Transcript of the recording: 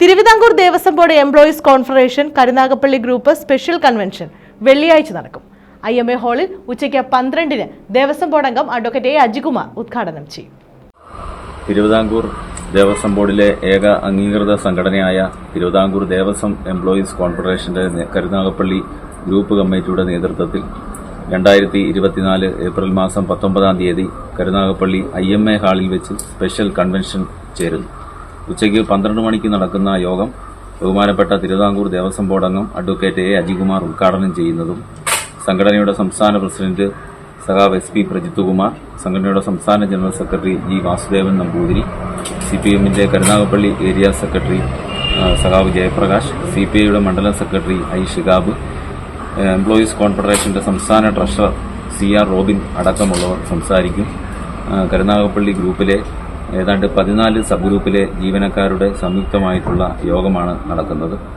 Thiruvithamkoor Devaswom board employees confederation Karunagappally group special convention വെള്ളിയാഴ്ച നടക്കും. I M A ഹാളിൽ ഉച്ചയ്ക്ക് പന്ത്രണ്ടിന് ദേവസ്വം ബോർഡ് അംഗം അഡ്വക്കേറ്റ് എ അജികുമാർ ഉദ്ഘാടനം ചെയ്യും. തിരുവിതാംകൂർ ദേവസ്വം ബോർഡിലെ ഏക അംഗീകൃത സംഘടനയായ തിരുവിതാംകൂർ ദേവസ്വം എംപ്ലോയീസ് കോൺഫെഡറേഷന്റെ കരുനാഗപ്പള്ളി ഗ്രൂപ്പ് കമ്മിറ്റിയുടെ നേതൃത്വത്തിൽ രണ്ടായിരത്തി ഇരുപത്തിനാല് ഏപ്രിൽ മാസം പത്തൊമ്പതാം തീയതി കരുനാഗപ്പള്ളി ഐ എം എ ഹാളിൽ വെച്ച് സ്പെഷ്യൽ കൺവെൻഷൻ ചേരുന്നു. ഉച്ചയ്ക്ക് പന്ത്രണ്ട് മണിക്ക് നടക്കുന്ന യോഗം ബഹുമാനപ്പെട്ട തിരുവിതാംകൂർ ദേവസ്വം ബോർഡ് അംഗം അഡ്വക്കേറ്റ് എ അജികുമാർ ഉദ്ഘാടനം ചെയ്യുന്നതും സംഘടനയുടെ സംസ്ഥാന പ്രസിഡന്റ് സഖാവ് എസ് പി പ്രജിത്തുകുമാർ സംഘടനയുടെ സംസ്ഥാന general secretary G Vasudevan Namboothiri C P എമ്മിന്റെ കരുനാഗപ്പള്ളി ഏരിയ സെക്രട്ടറി സഖാവ് ജയപ്രകാശ് സി പി ഐയുടെ മണ്ഡലം സെക്രട്ടറി ഐ ഷിഖാബ് എംപ്ലോയീസ് കോൺഫെഡറേഷന്റെ സംസ്ഥാന ട്രഷറർ സി ആർ റോബിൻ അടക്കമുള്ളവർ സംസാരിക്കും. കരുനാഗപ്പള്ളി ഗ്രൂപ്പിലെ ഏതാണ്ട് പതിനാല് സബ് ഗ്രൂപ്പിലെ ജീവനക്കാരുടെ സംയുക്തമായിട്ടുള്ള യോഗമാണ് നടക്കുന്നത്.